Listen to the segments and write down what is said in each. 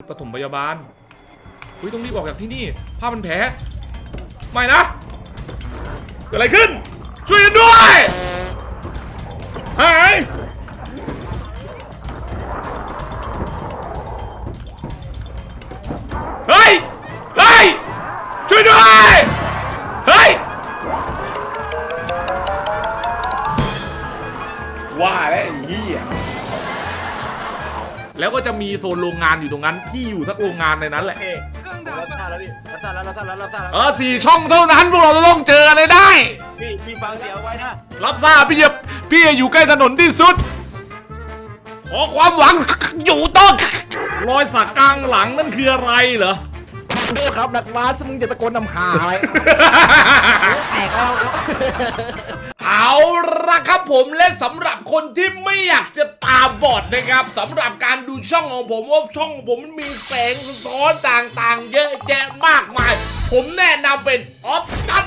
ปฐมพยาบาลเฮ้ยต้องรีบออกจากที่นี่ผ้ามันแผลไม่นะเกิดอะไรขึ้น ช่วยกันด้วยหายเฮ้ยเฮ้ยช่วยด้วยเฮ้ย แล้วก็จะมีโซนโรงงานอยู่ตรงนั้นที่อยู่ทั้งโรงงานในนั้นแหละโอเครับทราบแล้วพี่รับทราบแล้วรับทราบแล้วรับทราบแล้วเออสี่ช่องเท่านั้นพวกเราจะต้องเจอกันเลยได้ พี่พี่ฟังเสียงเอาไว้นะรับทราบพี่จะพี่จะอยู่ใกล้ถนนที่สุด ขอความหวัง อยู่ต้นรอยสักกลางหลังนั่นคืออะไรเหรอ ดูครับนักมาสมึงจะตะโกนนำหาอะไรแตกแล้วเอาละครับผมและสำหรับคนที่ไม่อยากจะตาบอดนะครับสำหรับการดูช่องของผมว่าช่องของผมมันมีแสงสะท้อนต่างๆ เยอะแยะมากมาย ผมแนะนำเป็นออฟตัส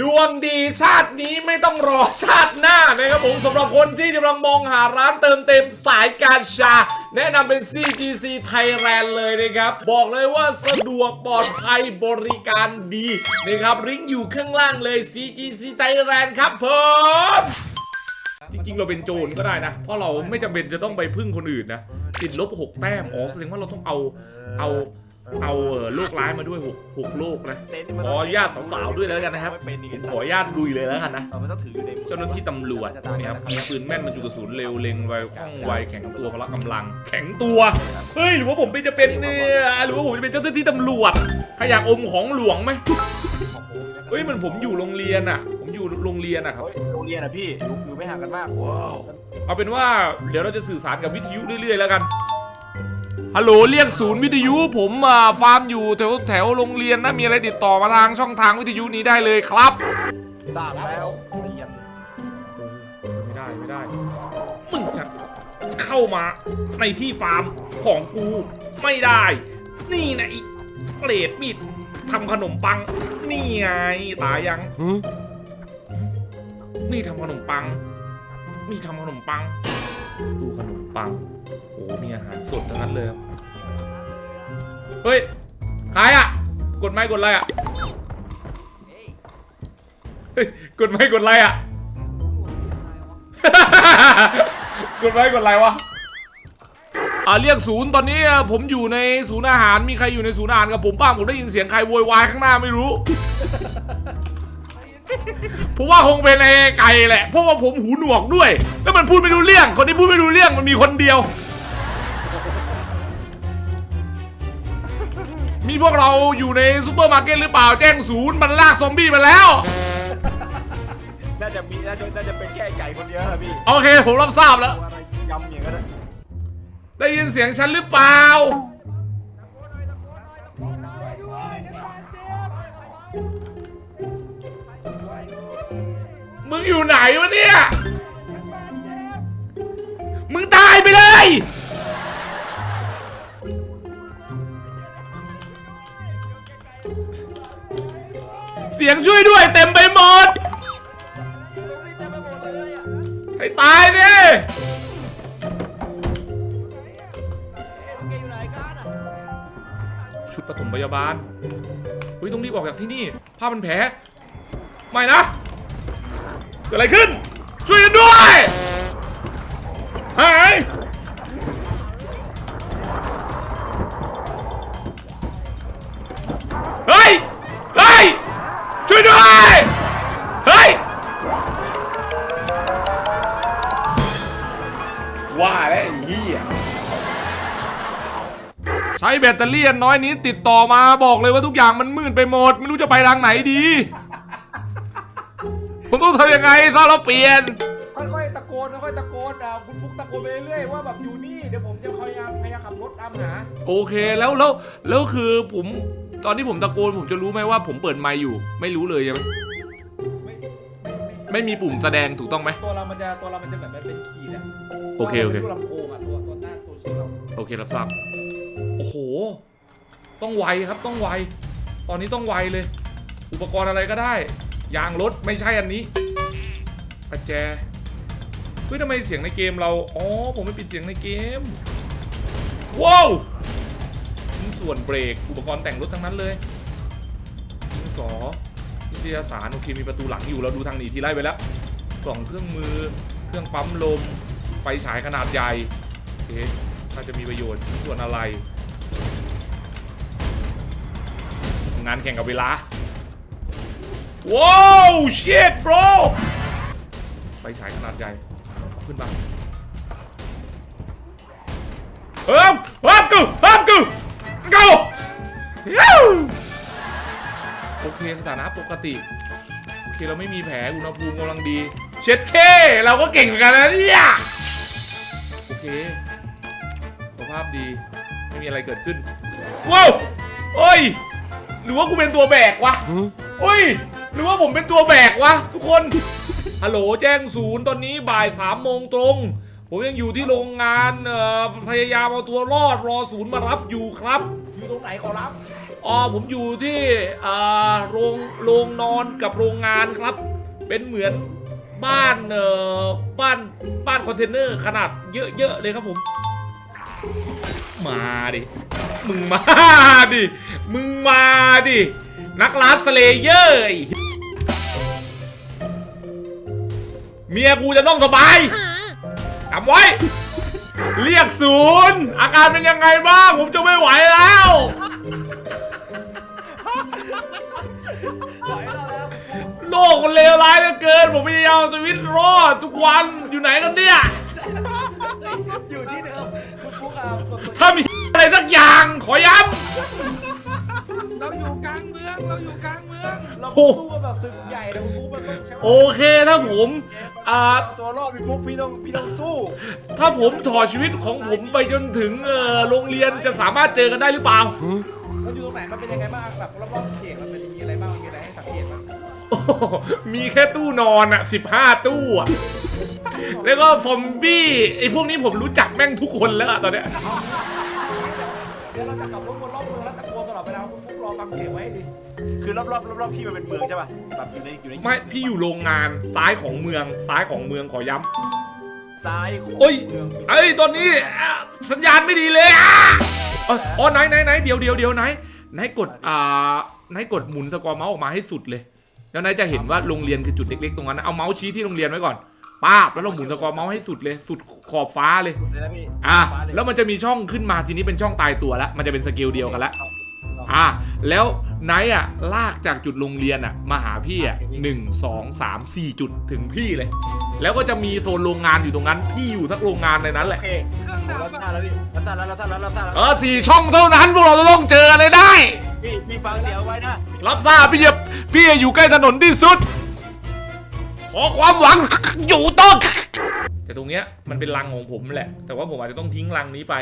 ดวงดีชาตินี้ไม่ต้องรอชาติหน้านะครับผมสำหรับคนที่กำลังมองหาร้านเติมเต็มสายการชา แนะนำเป็น CGC Thailand เลยนะครับ บอกเลยว่าสะดวกปลอดภัยบริการดีนะครับลิงก์อยู่ข้างล่างเลย CGC Thailand ครับผมจริงๆ เราเป็นโจรก็ได้นะ เพราะเราไม่จำเป็นจะต้องไปพึ่งคนอื่นนะ ติดลบ 6 แต้ม อ๋อ แสดงว่าเราต้องเอาเอา เอาเอ่อโรคร้ายมาด้วย6 6โรคนะขออนุญาตสาวๆด้วยแล้วกันนะครับเป็นอีกขออนุญาตลุยเลยแล้วกันนะเราไม่ต้องถืออยู่ในเจ้าหน้าที่ตำรวจนะครับมีปืนแม่นบรรจุกระสุนเร็วเล็งไวคล่องไวแข็งตัวพละกำลัง แข็งตัวเฮ้ยหรือว่าผมเป็นจะเป็นเนี่ยหรือว่าผมจะเป็นเจ้าหน้าที่ตำรวจใครอยากอมของหลวงไหมเฮ้ยเหมันผมอยู่โรงเรียนอะ ผมอยู่โรงเรียนอะครับ เฮ้ยโรงเรียนอะพี่อยู่อยู่ไม่ห่างกันมากว้าวเอาเป็นว่าเดี๋ยวเราจะสื่อสารกับวิทยุเรื่อยๆแล้วกัน ฮัลโหลเรียกศูนย์วิทยุ ผมอ่าฟาร์มอยู่แถวแถวโรงเรียนนะมีอะไรติดต่อมาทางช่องทางวิทยุนี้ได้เลยครับทราบแล้วเรียนไม่ได้ไม่ได้มึงจะเข้ามาในที่ฟาร์มของกูไม่ได้ นี่นะไอีเปรตมีดทำขนมปัง นี่ไงตายยังนี่ทำขนมปังนี่ทำขนมปัง ดูขนมปัง โอ้มีอาหารสดทั้งนั้นเลยครับ เฮ้ยใครอะ กดไม้กดไลค์อะ เฮ้ย กดไม้กดไลค์อะ กดไม้กดไลค์วะ อ่าเรียกศูนย์ตอนนี้ผมอยู่ในศูนย์อาหาร มีใครอยู่ในศูนย์อาหารกับผมบ้าง ผมได้ยินเสียงใครโวยวายข้างหน้าไม่รู้ ผมว่าคงเป็นไอ้ไก่แหละ เพราะว่าผมหูหนวกด้วย แล้วมันพูดไม่รู้เรื่อง คนที่พูดไม่รู้เรื่องมันมีคนเดียว มีพวกเราอยู่ในซูเปอร์มาร์เก็ตหรือเปล่าแจ้งศูนย์มันลากซอมบี้มาแล้ว น่าจะมีน่าจะน่าจะเป็นแค่ไก่คนเดียวนะพี่โอเค ผมรับทราบแล้ว อะไรยำอย่างนั้นอะได้ยินเสียงฉันหรือเปล่า มึงอยู่ไหนวะเนี่ย มึงตายไปเลย เสียงช่วยด้วยเต็มไปหมด ให้ตายดิชุดปฐมพยาบาล เฮ้ย ต้องรีบออกจากที่นี่ ผ้ามันแผล ไม่นะ กิดอะไรขึ้น ช่วยกันด้วย หาย เฮ้ย เฮ้ย ช่วยด้วย เฮ้ย ว่าแล้วไอ้เหี้ยใช้แบตเตอรี่อันน้อยนี้ติดต่อมาบอกเลยว่าทุกอย่างมันมืดไปหมด ไม่รู้จะไปทางไหนดี ผมต้องทำยังไงถ้าเราเปลี่ยน ค่อยๆตะโกนค่อยๆตะโกนอะคุณฟุกตะโกนไปเรื่อยๆว่าแบบอยู่นี่เดี๋ยวผมจะพยายามพยายามขับรถตามหาโอเคแล้วแล้วแล้วคือผมตอนที่ผมตะโกนผมจะรู้ไหมว่าผมเปิดไมค์อยู่ ไม่รู้เลยใช่ไหมไม่ไม่มีปุ่มแสดงถูกต้องไหม ตัวเรามันจะตัวเรามันจะแบบเป็นขีดอะโอเคโอเค ตัวราป็นลูกลำโพงอะตัวตัวหน้าตัวชื่อเราโอเครับทราบโอ้โห ต้องไวครับต้องไว ตอนนี้ต้องไวเลย อุปกรณ์อะไรก็ได้ ยางรถไม่ใช่อันนี้ประแจเฮ้ยทำไมเสียงในเกมเรา อ๋อ ผมไม่ปิดเสียงในเกม ว้าวชิ้นส่วนเบรก อุปกรณ์แต่งรถทั้งนั้นเลยดินสอวิทยาสารโอเค มีประตูหลังอยู่ เราดูทางหนีทีไล่ไปแล้ว กล่องเครื่องมือ เครื่องปั๊มลม ไฟฉายขนาดใหญ่ โอเคถ้าจะมีประโยชน์ชิ้นส่วนอะไร งานแข่งกับเวลา ว้าวเช t bro ไฟฉายขนาดใหญ่เอาขึ้นมาเฮ้ยเฮ้ยกูเฮ้ยกูกูยูโอเคสถานะปกติโอเคเราไม่มีแผลอุณหภูมิกำลังดี เช็ดเคเราก็เก่งเหมือนกันนะเนี่ยโอเคสุขภาพดีไม่มีอะไรเกิดขึ้นว้าวเอ้ยหรือว่ากูเป็นตัวแบกวะเอ้ย หรือว่าผมเป็นตัวแบกวะทุกคน ฮัลโหลแจ้งศูนย์ตอนนี้บ่ายสามโมงตรง ผมยังอยู่ที่โรงงานเอ่อพยายามเอาตัวรอดรอศูนย์มารับอยู่ครับ อยู่ตรงไหนขอรับ อ๋อผมอยู่ที่อ่าโรงโรงนอนกับโรงงานครับ เป็นเหมือนบ้านเอ่อบ้านบ้านคอนเทนเนอร์ขนาดเยอะๆเลยครับผม มาดิ มึงมาดิ มึงมาดิ นักล่าสเลเยอร์ไอ้เมียกูจะต้องสบายจำไว้ เรียกศูนย์ อาการเป็นยังไงบ้าง ผมจะไม่ไหวแล้วปล่อยให้เราแล้วโลกมันเลวร้ายเหลือเกิน ผมพยายามเอาชีวิตรอดทุกวันอยู่ไหนกันเนี่ย อยู่ที่เดิมคุณฟุกอะกดตัวถ้ามีอะไรสักอย่าง ขอย้ เราอยู่กลางเมืองเราอยู่กลางเมืองเราโอ้สู้กันแบบศึกใหญ่นะคุณฟุกมันต้องใช้ำโอเคถ้าผมอ่าตัวรอดพี่ฟุกพี่ต้องพี่ต้องสู้ถ้าผมถอดชีวิตของผมไปจนถึงเอ่อโรงเรียนจะสามารถเจอกันได้หรือเปล่ามันอยู่ตรงไหนมันเป็นยังไงบ้างแบบรอบๆเขตมันเป็นมีอะไรบ้างมีอะไรให้สังเกตบ้างโอ้โหมีแค่ตู้นอนอะสิบห้าตู้อะ แล้วก็ซอมบี้ไอ้พวกนี้ผมรู้จักแม่งทุกคนแล้วอะตอนเนี้ย ฟุกรอฟังเสียงไว้ให้ดีคือรอบๆรอบๆพี่มันเป็นเมืองใช่ป่ะแบบอยู่ในอยู่ในไม่พี่อยู่โรงงานซ้ายของเมืองซ้ายของเมืองขอย้ำซ้ายของโอ้ยเมืองเอ้ยตอนนี้อะสัญญาณไม่ดีเลยอะเอ้ยอ๋อไหนไหนไหนเดี๋ยวเดี๋ยวเดี๋ยวไหนไหนกดอ่าไหนกดหมุนสกอร์เมาส์ออกมาให้สุดเลย แล้วไหนจะเห็นว่าโรงเรียนคือจุดเล็กๆตรงนั้นนะเอาเมาส์ชี้ที่โรงเรียนไว้ก่อนป้าบแล้วเราหมุนสกอร์เมาส์ให้สุดเลย สุดขอบฟ้าเลย เลยนะพี่อะฟ้าเยแล้วมันจะมีช่องขึ้นมาทีนี้เป็นช่องตายตัวแล้วมันจะเป็นสเกลเดียวกันแล้ว อะแล้วไนท์อะลากจากจุดโรงเรียนอะมาหาพี่อะหนึ่งสองสามสี่จุดถึงพี่เลย แล้วก็จะมีโซนโรงงานอยู่ตรงนั้น พี่อยู่ทักโรงงานในนั้นแหละโอเคเครื่องเราดับทราอะบแล้วพี่เราทราบแล้วเราทราบแล้วเราทราบแล้วเออสี่ช่องเท่านั้นพวกเราจะต้องเจอกันให้ได้ พี่พี่ฟังเสียงเอาไว้นะรับทราบพี่จะพี่อยู่ใกล้ถนนที่สุด ขอความหวัง อยู่ต้องแต่ตรงเนี้ยมันเป็นรังของผมแหละ แต่ว่าผมอาจจะต้องทิ้งรังนี้ไป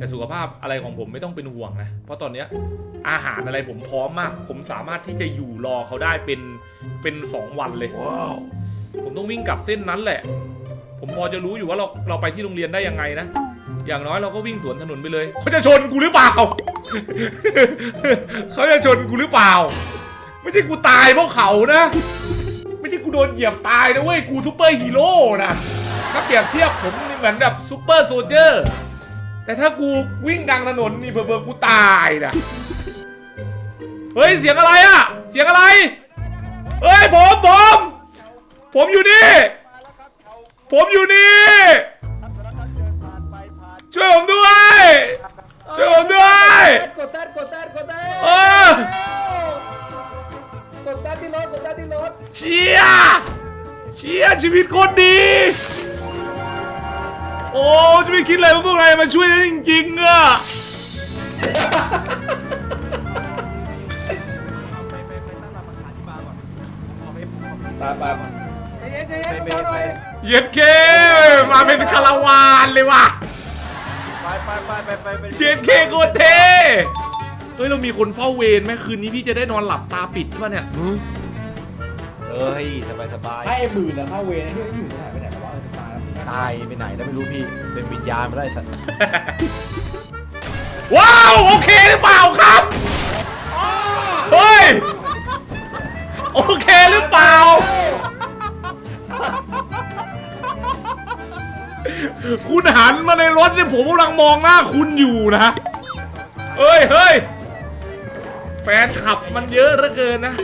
แต่สุขภาพอะไรของผมไม่ต้องเป็นห่วงนะ เพราะตอนเนี้ยอาหารอะไรผมพร้อมมาก ผมสามารถที่จะอยู่รอเขาได้เป็นเป็นสองวันเลย ผมต้องวิ่งกลับเส้นนั้นแหละ ผมพอจะรู้อยู่ว่าเราเราไปที่โรงเรียนได้ยังไงนะ อย่างน้อยเราก็วิ่งสวนถนนไปเลย เขาจะชนกูหรือเปล่า เขาจะชนกูหรือเปล่า ไม่ใช่กูตายเพราะเขานะ ไม่ใช่กูโดนเหยียบตายนะเว้ย กูซูเปอร์ฮีโร่นะ ถ้าเปรียบเทียบผมนี่เหมือนแบบซูเปอร์โซลเจอร์ แต่ถ้ากูวิ่งกลางถนนนี่เบอร์ๆกูตายนะเฮ้ยเสียงอะไรอะเสียงอะไรเฮ้ยผมผมผมอยู่นี่ ผมอยู่นี่ ช่วยผมด้วย ช่วยผมด้วยกดแซดกดแซดกดแซดเออกดแซดที่รถกดแซดที่รถเชียเชียชีวิตโคตรดีโอ้จะไม่ คิดเลยว่าพวกนายมาช่วยได้จริงๆอะไปไปไปตั้งหลักฐานที่มาก่อนเอาไปไปไปใจเย็นใจเย็นเบาๆหน่อยเย็ดเคมาเป็นคาราวานเลยว่ะไปไปไปไปไปไปเย็ดเคโคตรเท่เฮ้ยเรามีคนเฝ้าเวรไหมคืนนี้พี่จะได้นอนหลับตาปิดป่ะเนี่ยเออ้ยสบายสบายถ้าไอ้หมื่นอะถ้าเวรไอ้ที่อยู่ไหนะ ตายแล้วตายไปไหนแล้วไม่รู้พี่เป็นวิญญาณมาได้สัตว์ ว้าว โอเคหรือเปล่าครับ เฮ้ย โอเคหรือเปล่า คุณหันมาในรถเนี่ยผมกำลังมองหน้าคุณอยู่นะเฮ้ยเฮ้ยแฟนขับมันเยอะเหลือเกินนะ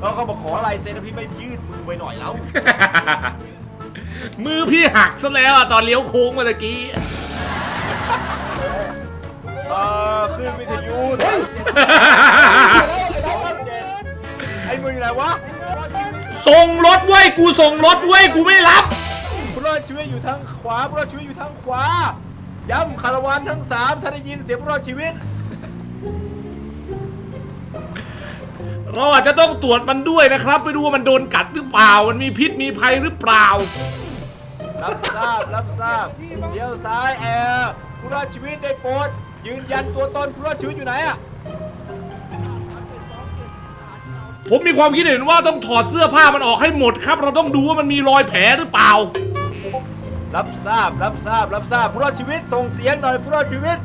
แล้วเขาบอกขอลายเซ็นนะพี่ไม่ยืดมือไปหน่อยแล้ว มือพี่หักซะแล้วอะตอนเลี้ยวโค้งเมื่อกี้ เออขึ้นวิทยุเฮ้ยไอ้มึงอยู่ไหนวะส่งรถเว้ยกูส่งรถเว้ยกูไม่รับ ผู้รอดชีวิตอยู่ทางขวาผู้รอดชีวิตอยู่ทางขวา ย้ำคาราวานทั้งสามถ้าได้ยินเสียงผู้รอดชีวิต เราอาจจะต้องตรวจมันด้วยนะครับไม่รู้ว่ามันโดนกัดหรือเปล่า มันมีพิษมีภัยหรือเปล่า รับทราบ รับทราบเลี้ยวซ้ายแอร์ผู้รอดชีวิตได้โปรดยืนยันตัวตนผู้รอดชีวิตอยู่ไหนอะผมมีความคิดเห็นว่าต้องถอดเสื้อผ้ามันออกให้หมดครับ เราต้องดูว่ามันมีรอยแผลหรือเปล่า รับทราบ รับทราบ รับทราบผู้รอดชีวิตส่งเสียงหน่อยผู้รอดชีวิต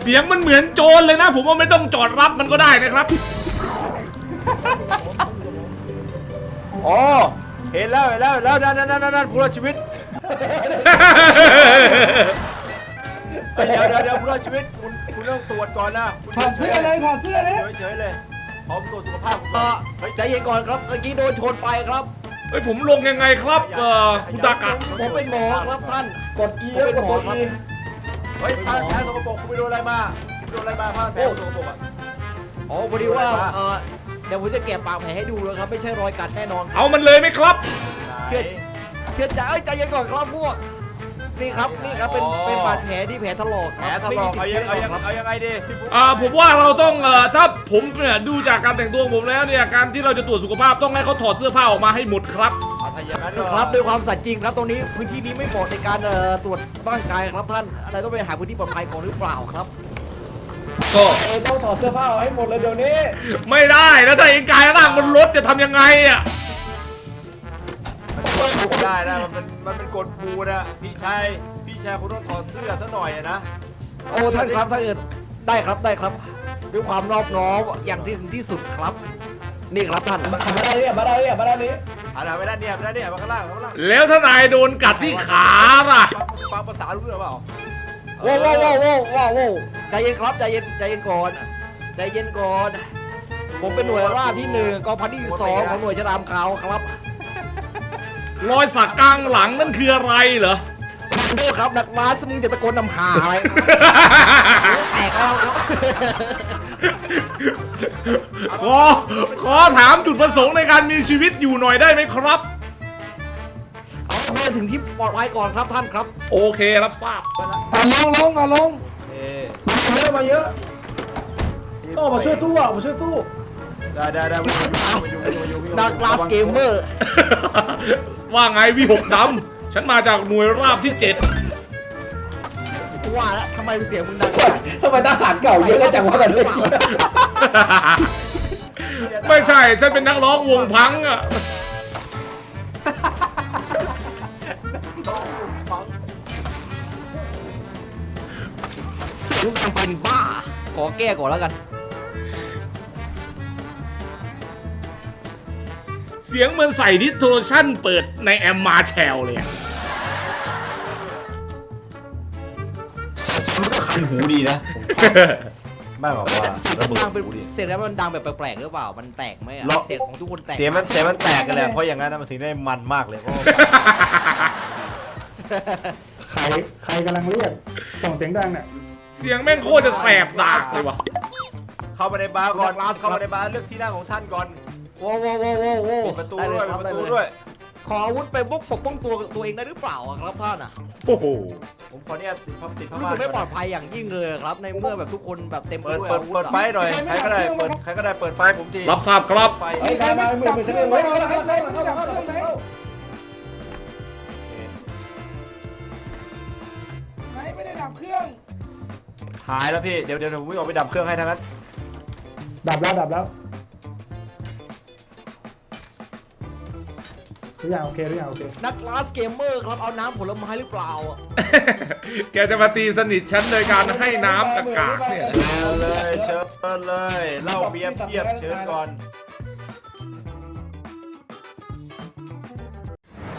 เสียงมันเหมือนโจรเลยนะ ผมว่าไม่ต้องจอดรับมันก็ได้นะครับ อ๋อ เห็นแล้วเห็นแล้วเห็นแล้วนั่นนั่นนั่นนั่นผู้รอดชีวิตเดี๋ยวเดี๋ยวเดี๋ยวผู้รอดชีวิตคุณคุณต้องตรวจก่อนนะคุณถอดเสื้อเลยถอดเสื้อเลย เฉยๆเลยพร้อมตรวจสุขภาพเออใจเย็นก่อนครับเมื่อกี้โดนชนไปครับ เฮ้ยผมลงยังไงครับเอ่อคุณตากะผมเป็นหมอครับท่าน กด E แล้วกดตัว E เฮ้ยผ้าแผลสกปรกคุณไปโดนอะไรมาคุณโดนอะไรมาผ้าแผลสกปรกอะ อ๋อพอดีว่าเออ เดี๋ยวผมจะแกะปากแผลให้ดูเลยครับ ไม่ใช่รอยกัดแน่นอน เอามันเลยไหมครับ เชื่อเชื่อใจเอ้ยใจเย็นก่อนครับพวก นี่ครับนี่ครับเป็นเป็นบาดแผลที่แผลถลอกแผลถลอกเอายังเอายังเอายังไงดีพี่ปุ๊กอ่าผมว่าเราต้องเอ่อถ้าผมเนี่ยดูจากการแต่งตัวของผมแล้วเนี่ยการที่เราจะตรวจสุขภาพต้องให้เขาถอดเสื้อผ้าออกมาให้หมดครับ เอาถ้าอย่างนั้นก็ครับด้วยความสัตย์จริงครับตรงนี้พื้นที่นี้ไม่เหมาะในการเอ่อตรวจร่างกายครับท่านอะไรต้องไปหาพื้นที่ปลอดภัยก่อนหรือเปล่าครับ ก็เออต้องถอดเสื้อผ้าออกให้หมดเลยเดี๋ยวนี้ ไม่ได้แล้วถ้าเองกายร่างบนรถจะทำยังไงอะมันกดปูได้นะ มันเป็นมันเป็นกดปูนะพี่ชายพี่ชายคุณต้องถอดเสื้อซะหน่อยอะนะโอ้ท่านครับถ้าเกิดได้ครับได้ครับด้วยความนอบน้อมอย่างที่ถึงที่สุดครับ นี่ครับท่านมามาได้เนี่ยมาได้เนี่ยมาได้นี้เอาล่ะไปด้านเนี่ยไปด้านเนี่ยมาข้างล่างข้างล่างแล้วถ้านายโดนกัดที่ขาล่ะฟังฟังภาษารู้เรื่องเปล่า โว้วโว้วโว้วโว้วโว้วโว้ว ใจเย็นครับใจเย็นใจเย็นก่อนใจเย็นก่อนผมเป็นหน่วยราบที่หนึ่งกองพันที่สองของหน่วยฉลามขาวครับรอยสักกลางหลังนั่นคืออะไรเหรอดูครับนักม้าสมึงจะตะโกนนำหาอะไรแตกแล้วครับขอขอถามจุดประสงค์ในการมีชีวิตอยู่หน่อยได้ไหมครับเอาไปถึงที่ปลอดภัยก่อนครับท่านครับ โอเครับทราบอะลงลงอะลง เอ๊ะมาเยอะมาเยอะต้องออกมาช่วยสู้อะออกมาช่วยสู้ได้ได้ได้วิ่งมาอยู่วิ่งมาอยู่วิ่งมาอยู่ดักลาสเกมเมอร์ว่าไงวีหกดำฉันมาจากหน่วยราบที่เจ็ดว่าแล้วทำไมเสียงมึงดังทำไมทหารเก่าเยอะกันจังวะกันเลยไม่ใช่ ฉันเป็นนักร้องวงพังอะ เสียงดังเป็นบ้า ขอแก้ก่อนแล้วกัน เสียงเหมือนใส่ดิสโทรชั่นเปิดในแอมมาแชลเลยอะคันหูดีนะไม่บอกว่าเสียงระเบิดดังเป็นหูดี เสียงแล้วมันดังแบบแปลกๆหรือเปล่า มันแตกไหมอะเลาะ เสียงของทุกคนแตกเสียงมันเสียงมันแตกกันแหละเพราะอย่างนั้นนะมันถึงได้มันมากเลยเพราะว่าใครใครกำลังเรียกส่งเสียงดังเนี่ย เสียงแม่งโคตรจะแสบดากเลยวะเข้ามาในบาร์ก่อนเข้ามาในบาร์เลือกที่นั่งของท่านก่อนโว้วโว้วโว้วโว้วโว้วปิดประตูไเลด้วยคปิบดประตูไเลด้วย ขออาวุธไปพวกปกป้องตัวตัวเองได้หรือเปล่าอะครับท่านอะโอ้โหผมขอเนี่ยติดติดผ้ารู้ม่าสึนกไม่ปลอดภัยอย่างยิ่งเลยครับ ในเมื่อแบบทุกคนแบบเต็มไปเปิดด้วยเปิดอาวุธเปิดอะไฟหน่อยใครก็ได้เปิดใครก็ได้เปิดไฟผมทีรับทราบครับไฟเฮ้ยใครมามือมือฉันเองเฮ้ยเข้าแล้วเข้าแล้วเข้าแล้วเข้าแล้วเข้าแล้วไหนไม่ได้ดับเครื่อง หายแล้วพี่ เดี๋ยวเดี๋ยวผมวิ่งออกไปดับเครื่องให้ทั้งนั้นดับแล้วดับแล้วทุกอย่างโอเคทุกอย่างโอเคนักลาสเกมเมอร์ครับเอาน้ำผลไม้หรือเปล่าแกจะมาตีสนิทฉันโดยการให้น้ำกากเนี่ย เชิญเลยเชิญเลยเหล้าเบียร์เพียบเชิญก่อน